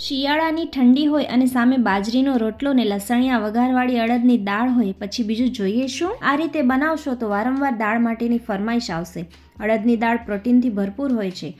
શિયાળાની ઠંડી હોય અને સામે બાજરીનો રોટલો ને લસણિયા વઘારવાળી અડદની દાળ હોય, પછી બીજું જોઈએ શું? આ રીતે બનાવશો તો વારંવાર દાળ માટેની ફરમાઈશ આવશે. અડદની દાળ પ્રોટીનથી ભરપૂર હોય છે.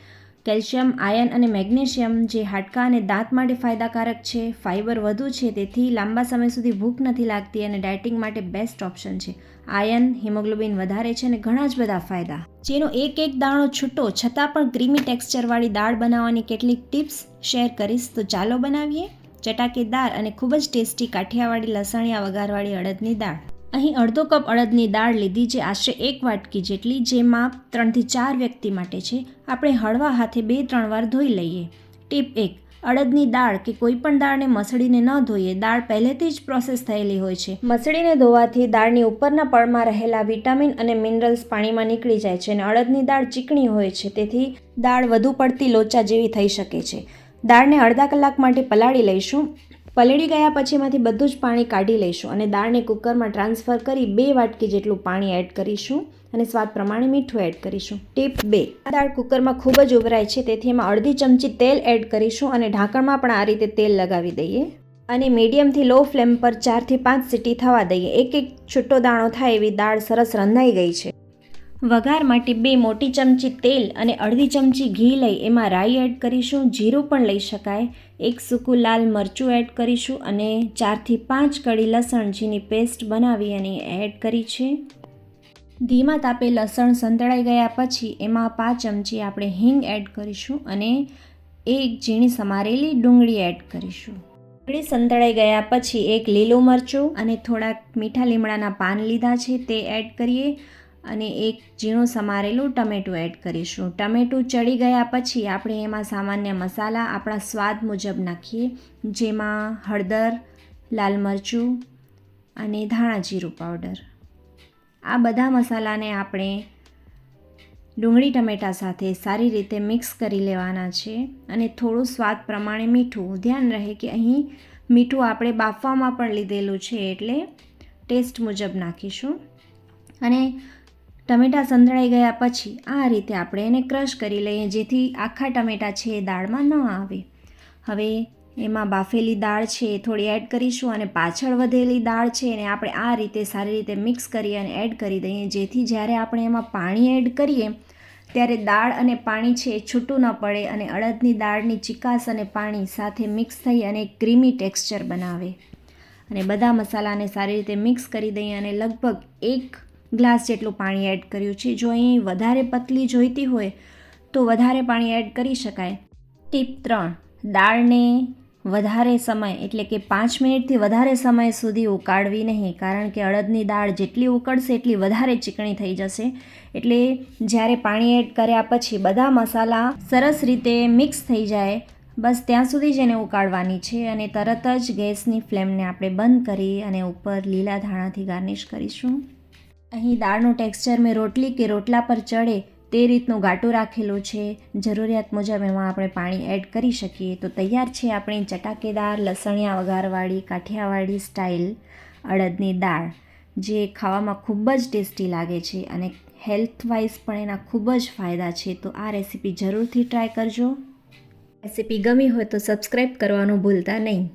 કેલ્શિયમ, આયન અને મેગ્નેશિયમ જે હાડકાં અને દાંત માટે ફાયદાકારક છે ફાઇબર વધુ છે, તેથી લાંબા સમય સુધી ભૂખ નથી લાગતી અને ડાયટિંગ માટે બેસ્ટ ઓપ્શન છે. આયન, હિમોગ્લોબિન વધારે છે અને ઘણા જ બધા ફાયદા. જેનો એક એક દાણો છૂટો, છતાં પણ ક્રીમી ટેક્સચરવાળી દાળ બનાવવાની કેટલીક ટિપ્સ શેર કરીશ, તો ચાલો બનાવીએ. ચટાકેદાર અને ખૂબ જ ટેસ્ટી કાઠિયાવાડી લસણિયા વઘારવાળી અડદની દાળ. અહીં અડધો કપ અડદની દાળ લીધી જે આશરે એક વાટકી જેટલી જે માપ ત્રણથી ચાર વ્યક્તિ માટે છે. આપણે હળવા હાથે બે, ત્રણ વાર ધોઈ લઈએ. ટીપ એક, અડદની દાળ કે કોઈ પણ દાળને મસળીને ન ધોઈએ. દાળ પહેલેથી જ પ્રોસેસ થયેલી હોય છે. મસળીને ધોવાથી દાળની ઉપરના પળમાં રહેલા વિટામિન અને મિનરલ્સ પાણીમાં નીકળી જાય છે અને અડદની દાળ ચીકણી હોય છે. તેથી દાળ વધુ પડતી લોચા જેવી થઈ શકે છે. દાળને અડધા કલાક માટે પલાળી લઈશું. પલળી ગયા પછી એમાંથી બધું જ પાણી કાઢી લઈશું અને દાળને કુકરમાં ટ્રાન્સફર કરી બે વાટકી જેટલું પાણી એડ કરીશું અને સ્વાદ પ્રમાણે મીઠું એડ કરીશું. ટીપ બે. આ દાળ કુકરમાં ખૂબ જ ઉભરાય છે, તેથી એમાં અડધી ચમચી તેલ એડ કરીશું અને ઢાંકણમાં પણ આ રીતે તેલ લગાવી દઈએ અને મીડિયમથી લો ફ્લેમ પર ચારથી પાંચ સીટી થવા દઈએ. એક એક છૂટો દાણો થાય એવી દાળ સરસ રંધાઈ ગઈ છે. વઘાર માટે બે મોટી ચમચી તેલ અને અડધી ચમચી ઘી લઈ એમાં રાઈ એડ કરીશું. જીરું પણ લઈ શકાય. એક સૂકું લાલ મરચું એડ કરીશું અને ચારથી પાંચ કળી લસણ જેની પેસ્ટ બનાવી અને એડ કરી છે. ધીમા તાપે લસણ સંતળાઈ ગયા પછી એમાં પાંચ ચમચી આપણે હિંગ એડ કરીશું અને એક ઝીણી સમારેલી ડુંગળી એડ કરીશું. ડુંગળી સંતળાઈ ગયા પછી એક લીલું મરચું અને થોડાક મીઠા લીમડાના પાન લીધા છે તે એડ કરીએ. અને એક ઝીણું સમારેલું ટમેટું એડ કરીશું. ટમેટું ચડી ગયા પછી આપણે એમાં સામાન્ય મસાલા આપણા સ્વાદ મુજબ નાખીએ, જેમાં હળદર, લાલ મરચું અને ધાણા જીરું પાવડર. આ બધા મસાલાને આપણે ડુંગળી ટમેટા સાથે સારી રીતે મિક્સ કરી લેવાના છે અને થોડું સ્વાદ પ્રમાણે મીઠું. ધ્યાન રહે કે અહીં મીઠું આપણે બાફવામાં પણ લીધેલું છે એટલે ટેસ્ટ મુજબ નાખીશું. અને ટમેટાં સંતળાઈ ગયા પછી આ રીતે આપણે એને ક્રશ કરી લઈએ જેથી આખા ટમેટાં છે એ દાળમાં ન આવે. હવે એમાં બાફેલી દાળ છે એ થોડી એડ કરીશું અને પાછળ વધેલી દાળ છે એને આપણે આ રીતે સારી રીતે મિક્સ કરી અને એડ કરી દઈએ. જેથી જ્યારે આપણે એમાં પાણી એડ કરીએ, ત્યારે દાળ અને પાણી છે એ છૂટું ન પડે અને અડદની દાળની ચિકાસ અને પાણી સાથે મિક્સ થઈ અને ક્રીમી ટેક્સચર બનાવે. અને બધા મસાલાને સારી રીતે મિક્સ કરી દઈએ અને લગભગ એક ગ્લાસ જેટલું પાણી એડ કર્યું છે. જો અહીં વધારે પતલી જોઈતી હોય, તો વધારે પાણી એડ કરી શકાય. ટીપ ત્રણ, દાળને વધારે સમય, એટલે કે પાંચ મિનિટથી વધારે સમય સુધી ઉકાળવી નહીં, કારણ કે અડદની દાળ જેટલી ઉકળશે, એટલી વધારે ચીકણી થઈ જશે. એટલે જ્યારે પાણી એડ કર્યા પછી બધા મસાલા સરસ રીતે મિક્સ થઈ જાય. બસ ત્યાં સુધી જ એને ઉકાળવાની છે અને તરત જ ગેસની ફ્લેમને આપણે બંધ કરી અને ઉપર લીલા ધાણાથી ગાર્નિશ કરીશું. અહીં દાળનું ટેક્સચર મેં રોટલી કે રોટલા પર ચડે તે રીતનું ગાટું રાખેલું છે. જરૂરિયાત મુજબ એમાં આપણે પાણી એડ કરી શકીએ. તો તૈયાર છે આપણી ચટાકેદાર લસણિયા વઘારવાળી, કાઠિયાવાડી સ્ટાઇલ અડદની દાળ, જે ખાવામાં ખૂબ જ ટેસ્ટી લાગે છે અને હેલ્થ વાઇઝ પણ એના ખૂબ જ ફાયદા છે. તો આ રેસીપી જરૂરથી ટ્રાય કરજો. રેસીપી ગમી હોય તો સબસ્ક્રાઈબ કરવાનું ભૂલતા નહીં.